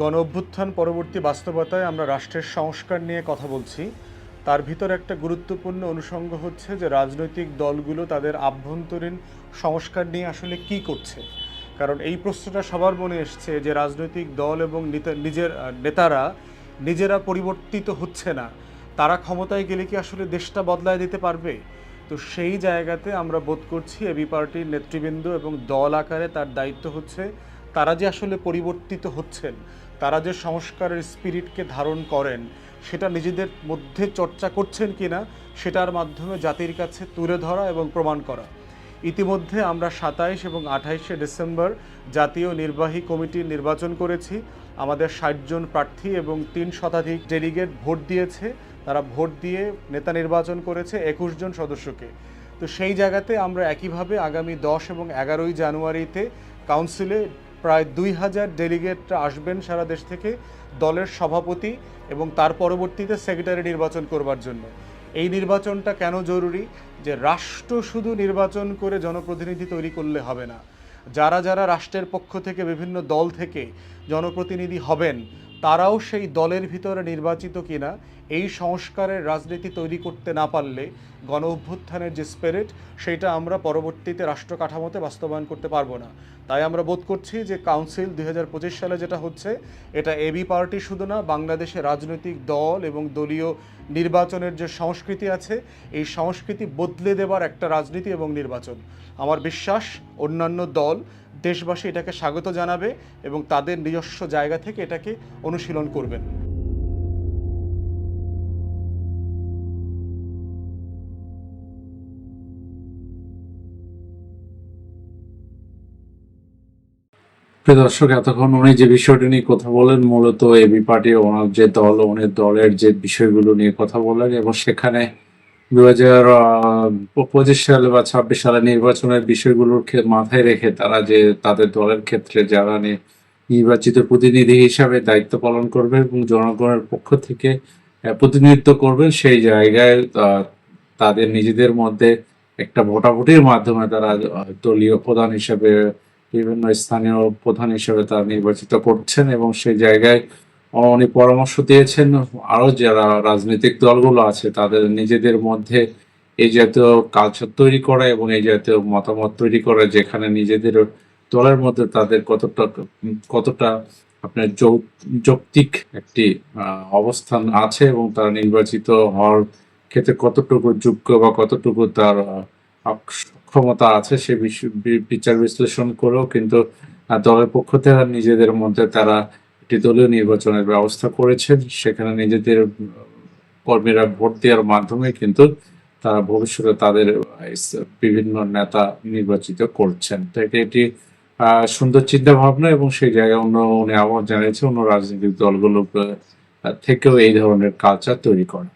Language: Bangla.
গণ অভ্যুত্থান পরবর্তী বাস্তবতায় আমরা রাষ্ট্রের সংস্কার নিয়ে কথা বলছি। তার ভিতর একটা গুরুত্বপূর্ণ অনুষঙ্গ হচ্ছে যে রাজনৈতিক দলগুলো তাদের আভ্যন্তরীণ সংস্কার নিয়ে আসলে কি করছে। কারণ এই প্রশ্নটা সবার মনে এসছে যে রাজনৈতিক দল এবং নিজের নেতারা নিজেরা পরিবর্তিত হচ্ছে না। তারা ক্ষমতায় গেলে কি আসলে দেশটা বদলায় দিতে পারবে? তো সেই জায়গাতে আমরা বোধ করছি এবি পার্টির নেতৃবৃন্দ এবং দল আকারে তার দায়িত্ব হচ্ছে, তারা যে আসলে পরিবর্তিত হচ্ছেন। তারা যে সংস্কারের স্পিরিটকে ধারণ করেন, সেটা নিজেদের মধ্যে চর্চা করছেন কিনা, সেটার মাধ্যমে জাতির কাছে তুলে ধরা এবং প্রমাণ করা। ইতিমধ্যে আমরা সাতাইশ এবং আঠাইশে ডিসেম্বর জাতীয় নির্বাহী কমিটির নির্বাচন করেছি। আমাদের ষাটজন প্রার্থী এবং তিন শতাধিক ডেলিগেট ভোট দিয়েছে। তারা ভোট দিয়ে নেতা নির্বাচন করেছে একুশ জন সদস্যকে। তো সেই জায়গাতে আমরা একইভাবে আগামী দশ এবং এগারোই জানুয়ারিতে কাউন্সিলে প্রায় দুই হাজার ডেলিগেটরা আসবেন সারা দেশ থেকে দলের সভাপতি এবং তার পরবর্তীতে সেক্রেটারি নির্বাচন করবার জন্য। এই নির্বাচনটা কেন জরুরি? যে রাষ্ট্র শুধু নির্বাচন করে জনপ্রতিনিধি তৈরি করলে হবে না। যারা যারা রাষ্ট্রের পক্ষ থেকে বিভিন্ন দল থেকে জনপ্রতিনিধি হবেন, তারাও সেই দলের ভিতরে নির্বাচিত কিনা, এই সংস্কারের রাজনীতি তৈরি করতে না পারলে গণ অভ্যুত্থানের যে স্পিরিট সেটা আমরা পরবর্তীতে রাষ্ট্র কাঠামোতে বাস্তবায়ন করতে পারব না। তাই আমরা বোধ করছি যে কাউন্সিল দুই হাজার পঁচিশ সালে যেটা হচ্ছে, এটা এবি পার্টি শুধু না, বাংলাদেশের রাজনৈতিক দল এবং দলীয় নির্বাচনের যে সংস্কৃতি আছে, এই সংস্কৃতি বদলে দেবার একটা রাজনীতি এবং নির্বাচন। আমার বিশ্বাস, অন্যান্য দল দেশবাসী এটাকে স্বাগত জানাবে এবং তাদের নিজস্ব জায়গা থেকে এটাকে অনুশীলন করবেন। প্রিয় দর্শক, এতক্ষণ উনি যে বিষয়টি নিয়ে কথা বলেন, মূলত এবি পার্টি ওনার যে দল, উনি দলের যে বিষয়গুলো নিয়ে কথা বলেন এবং সেখানে দু হাজার পঁচিশ সালে বা ছাব্বিশ সালে নির্বাচনের বিষয়গুলোর মাথায় রেখে তারা যে তাদের দলের ক্ষেত্রে যারা নির্বাচিত প্রতিনিধি হিসাবে দায়িত্ব পালন করবে এবং জনগণের পক্ষ থেকে প্রতিনিধিত্ব করবেন সেই জায়গায় তাদের নিজেদের মধ্যে একটা ভোটাভুটির মাধ্যমে তারা দলীয় প্রধান হিসাবে বিভিন্ন স্থানীয় প্রধান হিসেবে তারা নির্বাচিত করছেন এবং সেই জায়গায় উনি পরামর্শ দিয়েছেন। আরও যারা রাজনৈতিক দলগুলো আছে, তাদের নিজেদের মধ্যে এই জাতীয় কালচার তৈরি করা এবং এই জাতীয় মতামত তৈরি করা, যেখানে নিজেদের দলের মধ্যে তাদের কতটা কতটা আপনার যৌক্তিক একটি অবস্থান আছে এবং তারা নির্বাচিত হওয়ার ক্ষেত্রে কতটুকু যোগ্য বা কতটুকু তার ক্ষমতা আছে, সে বিচার বিশ্লেষণ করেও, কিন্তু দলের পক্ষ থেকে নিজেদের মধ্যে তারা একটি দলীয় নির্বাচনের ব্যবস্থা করেছেন। সেখানে নিজেদের কর্মীরা ভোট দেওয়ার মাধ্যমে কিন্তু তারা ভবিষ্যতে তাদের বিভিন্ন নেতা নির্বাচিত করছেন। তো এটি সুন্দর চিন্তা ভাবনা এবং সেই জায়গায় অন্য, উনি আহ্বান জানিয়েছে অন্য রাজনৈতিক দলগুলো থেকেও এই ধরনের কালচার তৈরি করা।